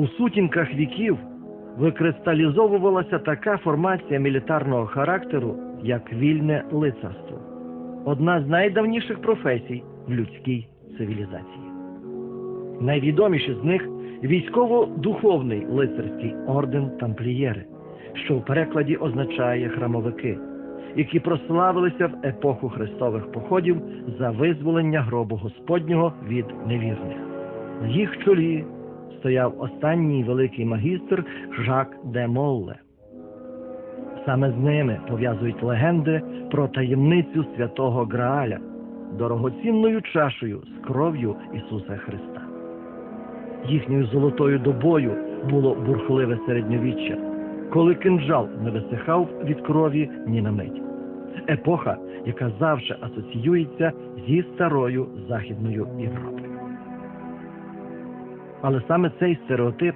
У сутінках віків викристалізовувалася така формація мілітарного характеру, як вільне лицарство, одна з найдавніших професій в людській цивілізації. Найвідоміші з них військово-духовний лицарський орден тамплієри, що в перекладі означає храмовики, які прославилися в епоху хрестових походів за визволення гробу Господнього від невірних. На їх чолі стояв останній великий магістр Жак де Молле. Саме з ними пов'язують легенди про таємницю святого Грааля, дорогоцінною чашею з кров'ю Ісуса Христа. Їхньою золотою добою було бурхливе середньовіччя, коли кинджал не висихав від крові ні на мить. Епоха, яка завжди асоціюється зі старою Західною Європою. Але саме цей стереотип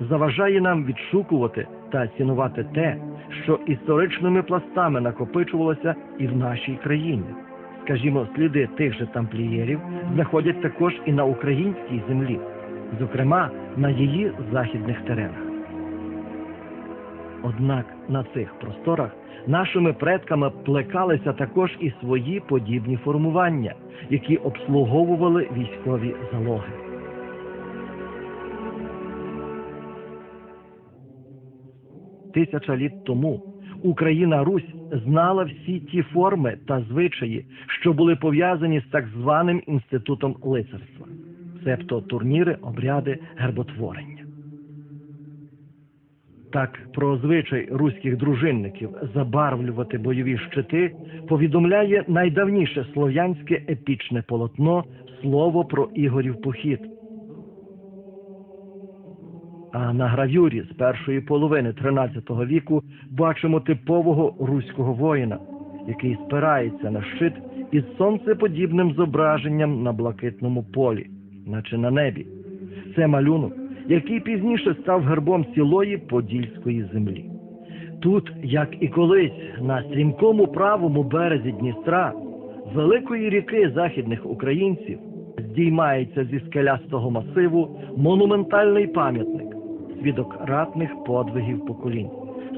заважає нам відшукувати та цінувати те, що історичними пластами накопичувалося і в нашій країні. Скажімо, сліди тих же тамплієрів знаходять також і на українській землі, зокрема на її західних теренах. Однак на цих просторах нашими предками плекалися також і свої подібні формування, які обслуговували військові залоги. Тисяча літ тому Україна Русь знала всі ті форми та звичаї, що були пов'язані з так званим інститутом лицарства, себто турніри, обряди, герботворення. Так про звичай руських дружинників забарвлювати бойові щити повідомляє найдавніше слов'янське епічне полотно Слово про Ігорів похід. А на гравюрі з першої половини XIII віку бачимо типового руського воїна, який спирається на щит із сонцеподібним зображенням на блакитному полі, наче на небі. Це малюнок, який пізніше став гербом цілої подільської землі. Тут, як і колись, на стрімкому правому березі Дністра, великої ріки західних українців, здіймається зі скелястого масиву монументальний пам'ятник свідок ратних подвигів поколінь,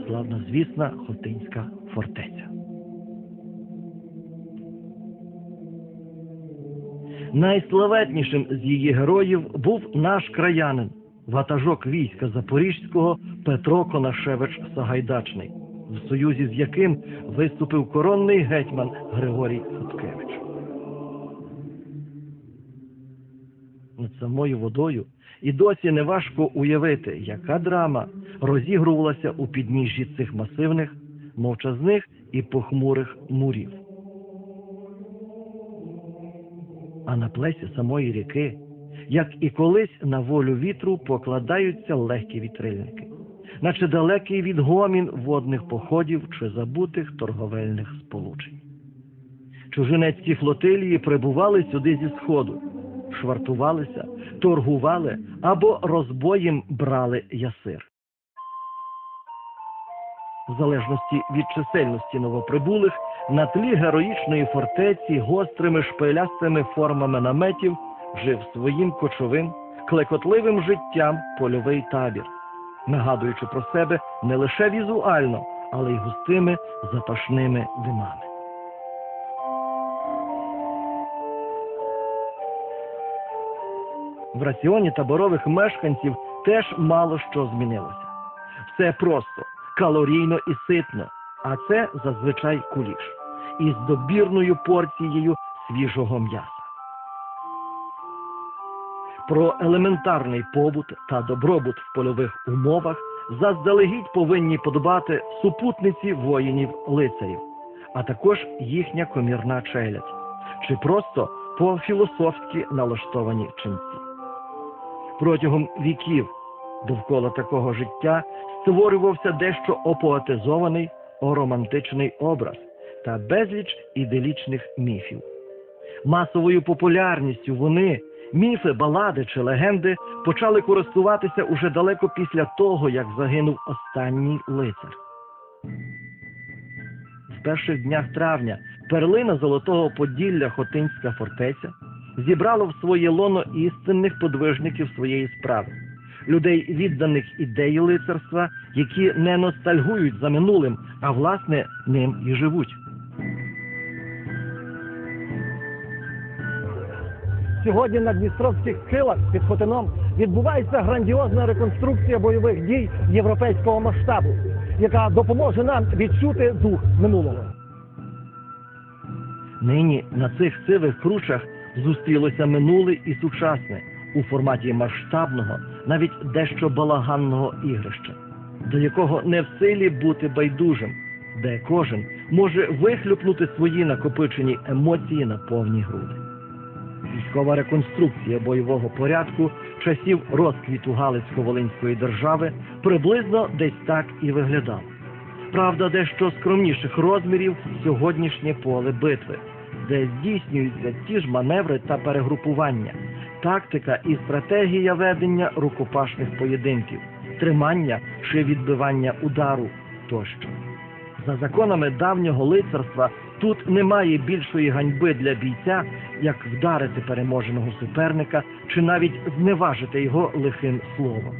славнозвісна Хотинська фортеця. Найславетнішим з її героїв був наш краянин, ватажок війська Запорізького Петро Конашевич Сагайдачний, в союзі з яким виступив коронний гетьман Григорій Хоткевич. Над самою водою і досі неважко уявити, яка драма розігрувалася у підніжжі цих масивних, мовчазних і похмурих мурів. А на плесі самої ріки, як і колись на волю вітру, покладаються легкі вітрильники, наче далекий відгомін водних походів чи забутих торговельних сполучень. Чужинецькі флотилії прибували сюди зі сходу, швартувалися, торгували або розбоєм брали ясир. В залежності від чисельності новоприбулих на тлі героїчної фортеці гострими шпилястими формами наметів жив своїм кочовим, клекотливим життям польовий табір, нагадуючи про себе не лише візуально, але й густими запашними димами. В раціоні таборових мешканців теж мало що змінилося. Все просто, калорійно і ситно, а це зазвичай куліш із добірною порцією свіжого м'яса. Про елементарний побут та добробут в польових умовах заздалегідь повинні подбати супутниці воїнів лицарів, а також їхня комірна челядь, чи просто по-філософськи налаштовані ченці. Протягом віків довкола такого життя створювався дещо опоетизований оромантичний образ та безліч іделічних міфів. Масовою популярністю вони, міфи, балади чи легенди, почали користуватися уже далеко після того, як загинув останній лицар. В перших днях травня перлина Золотого Поділля Хотинська фортеця зібрала в своє лоно істинних подвижників своєї справи, людей, відданих ідеї лицарства, які не ностальгують за минулим, а власне ним і живуть. Сьогодні на Дністровських схилах під Хотином відбувається грандіозна реконструкція бойових дій європейського масштабу, яка допоможе нам відчути дух минулого. Нині на цих сивих кручах зустрілося минуле і сучасне у форматі масштабного, навіть дещо балаганного ігрища, до якого не в силі бути байдужим, де кожен може вихлюпнути свої накопичені емоції на повні груди. Військова реконструкція бойового порядку часів розквіту Галицько-Волинської держави приблизно десь так і виглядала. Правда, дещо скромніших розмірів сьогоднішнє поле битви, де здійснюються ті ж маневри та перегрупування, тактика і стратегія ведення рукопашних поєдинків, тримання чи відбивання удару тощо. За законами давнього лицарства тут немає більшої ганьби для бійця, як вдарити переможеного суперника чи навіть зневажити його лихим словом.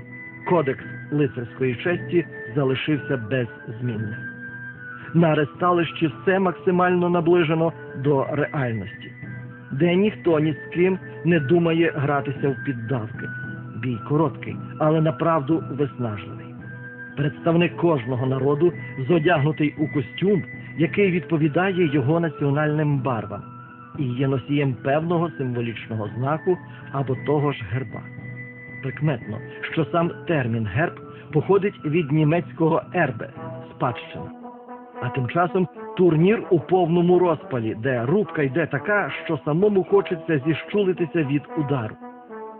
Кодекс лицарської честі залишився без змінних. На аресталищі все максимально наближено до реальності, де ніхто ні з ким не думає гратися в піддавки. Бій короткий, але направду виснажливий. Представник кожного народу зодягнутий у костюм, який відповідає його національним барвам, і є носієм певного символічного знаку або того ж герба. Прикметно, що сам термін герб походить від німецького ербе спадщина. А тим часом турнір у повному розпалі, де рубка йде така, що самому хочеться зіщулитися від удару.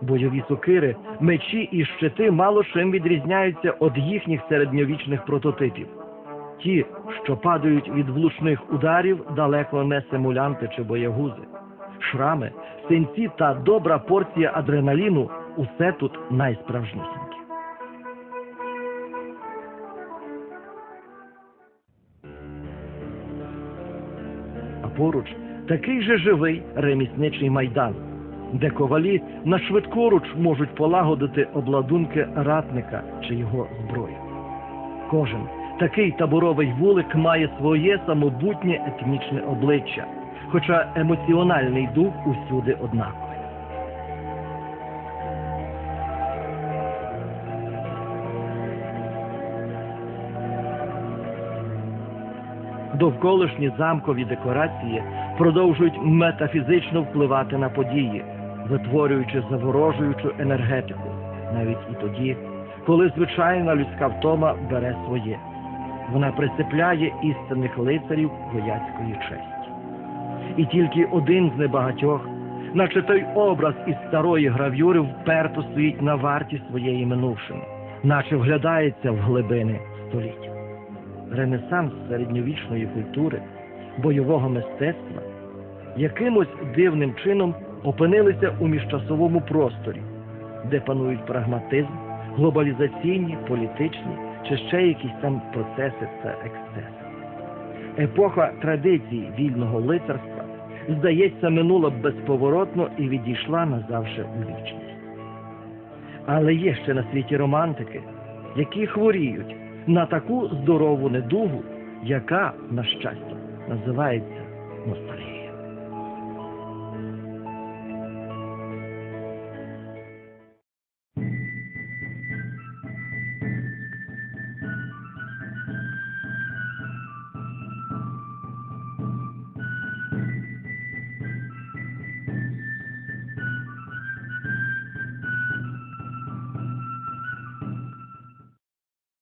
Бойові сокири, мечі і щити мало чим відрізняються від їхніх середньовічних прототипів. Ті, що падають від влучних ударів, далеко не симулянти чи боягузи. Шрами, синці та добра порція адреналіну усе тут найсправжнісіньке. Поруч такий же живий ремісничий майдан, де ковалі на швидкоруч можуть полагодити обладунки ратника чи його зброю. Кожен такий таборовий вулик має своє самобутнє етнічне обличчя, хоча емоціональний дух усюди однаковий. Довколишні замкові декорації продовжують метафізично впливати на події, витворюючи заворожуючу енергетику, навіть і тоді, коли звичайна людська втома бере своє. Вона присипляє істинних лицарів вояцької честі. І тільки один з небагатьох, наче той образ із старої гравюри, вперто стоїть на варті своєї минувшини, наче вглядається в глибини століття. Ренесанс середньовічної культури, бойового мистецтва якимось дивним чином опинилися у міжчасовому просторі, де панують прагматизм, глобалізаційні, політичні чи ще якісь там процеси та ексцеси. Епоха традицій вільного лицарства, здається, минула безповоротно і відійшла назавше у вічність. Але є ще на світі романтики, які хворіють на таку здорову недугу, яка, на щастя, називається ностальгія.